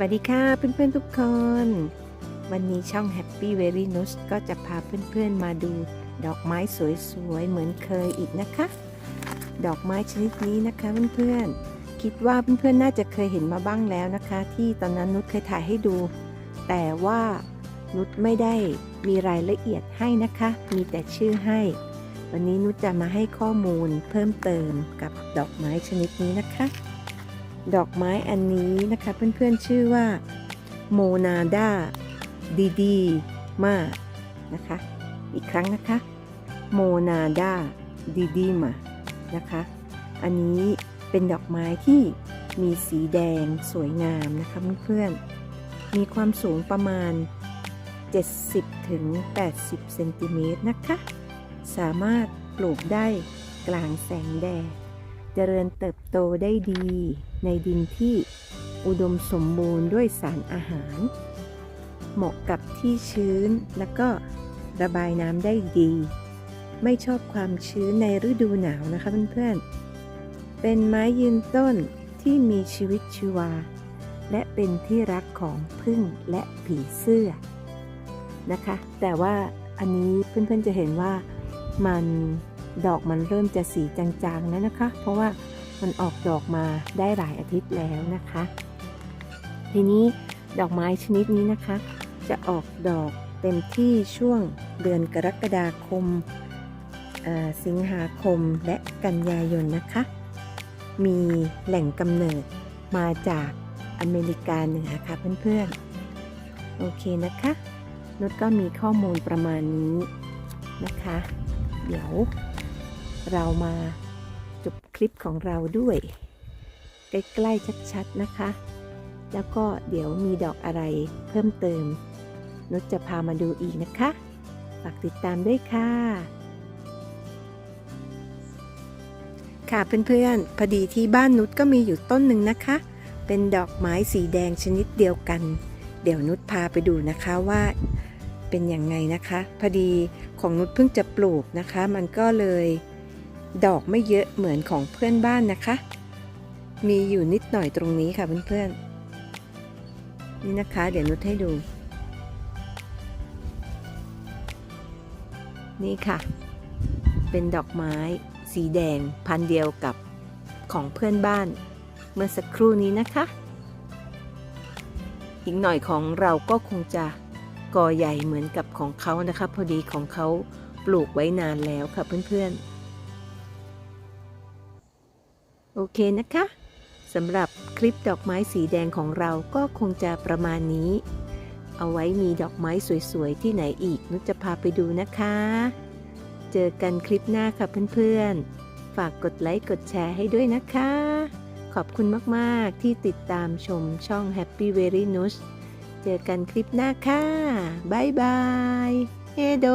วัสดีค่ะเพื่อนๆทุกคน วันนี้ช่อง Happy Very n u s ก็จะพาเพื่อนๆมาดูดอกไม้สวยๆ เหมือนเคยอีกนะคะ ดอกไม้ชนิดนี้นะคะเพื่อนๆคิดว่าเพื่อนๆน่าจะเคยเห็นมาบ้างแล้วนะคะ ที่ตอนนั้นนุชเคยถ่ายให้ดู แต่ว่านุชไม่ได้มีรายละเอียดให้นะคะ มีแต่ชื่อให้ วันนี้นุชจะมาให้ข้อมูลเพิ่มเติมกับดอกไม้ชนิดนี้นะคะ ดอกไม้อันนี้นะคะเพื่อนๆชื่อว่าโมนาดาดีดีมานะคะ อีกครั้งนะคะโมนาดาดีดีมานะคะ อันนี้เป็นดอกไม้ที่มีสีแดงสวยงามนะคะเพื่อนๆมีความสูงประมาณ 70ถึง80เซนติเมตรนะคะ สามารถปลูกได้กลางแสงแดด เจริญเติบโตได้ดี ในดินที่อุดมสมบูรณ์ด้วยสารอาหาร เหมาะกับที่ชื้นและก็ระบายน้ำได้ดี ไม่ชอบความชื้นในฤดูหนาวนะคะเพื่อนๆ เป็นไม้ยืนต้นที่มีชีวิตชีวา และเป็นที่รักของพึ่งและผีเสื้อนะคะ แต่ว่าอันนี้เพื่อนๆจะเห็นว่ามันดอกมันเริ่มจะสีจางๆแล้วนะคะ เพราะว่า มันออกดอกมาได้หลายอาทิตย์แล้วนะคะ ทีนี้ดอกไม้ชนิดนี้นะคะ จะออกดอกเต็มที่ช่วงเดือนกรกฎาคมสิงหาคมและกันยายนนะคะ มีแหล่งกำเนิดมาจากอเมริกาเหนือค่ะเพื่อนๆ โอเคนะคะนุชก็มีข้อมูลประมาณนี้นะคะ เดี๋ยวเรามา จบคลิปของเราด้วย ใกล้ๆชัดๆนะคะ แล้วก็เดี๋ยวมีดอกอะไรเพิ่มเติม นุชจะพามาดูอีกนะคะ ฝากติดตามด้วยค่ะ ค่ะเพื่อนๆ พอดีที่บ้านนุชก็มีอยู่ต้นหนึ่งนะคะ เป็นดอกไม้สีแดงชนิดเดียวกัน เดี๋ยวนุชพาไปดูนะคะว่าเป็นยังไงนะคะ พอดีของนุชเพิ่งจะปลูกนะคะ มันก็เลย ดอกไม่เยอะเหมือนของเพื่อนบ้านนะคะ มีอยู่นิดหน่อยตรงนี้ค่ะเพื่อนๆ นี่นะคะ เดี๋ยวนุชให้ดู นี่ค่ะ เป็นดอกไม้สีแดงพันเดียวกับของเพื่อนบ้าน เมื่อสักครู่นี้นะคะ อีกหน่อยของเราก็คงจะกอใหญ่เหมือนกับของเขานะคะ พอดีของเขาปลูกไว้นานแล้วค่ะเพื่อนๆ โอเคนะคะสำหรับคลิปดอกไม้สีแดงของเราก็คงจะประมาณนี้ เอาไว้มีดอกไม้สวยๆ ที่ไหนอีกนุชจะพาไปดูนะคะ เจอกันคลิปหน้าค่ะเพื่อนๆ ฝากกดไลค์กดแชร์ให้ด้วยนะคะ ขอบคุณมากๆที่ติดตามชมช่อง Happy Very n u s เจอกันคลิปหน้าค่ะ บ๊ายบาย เฮโด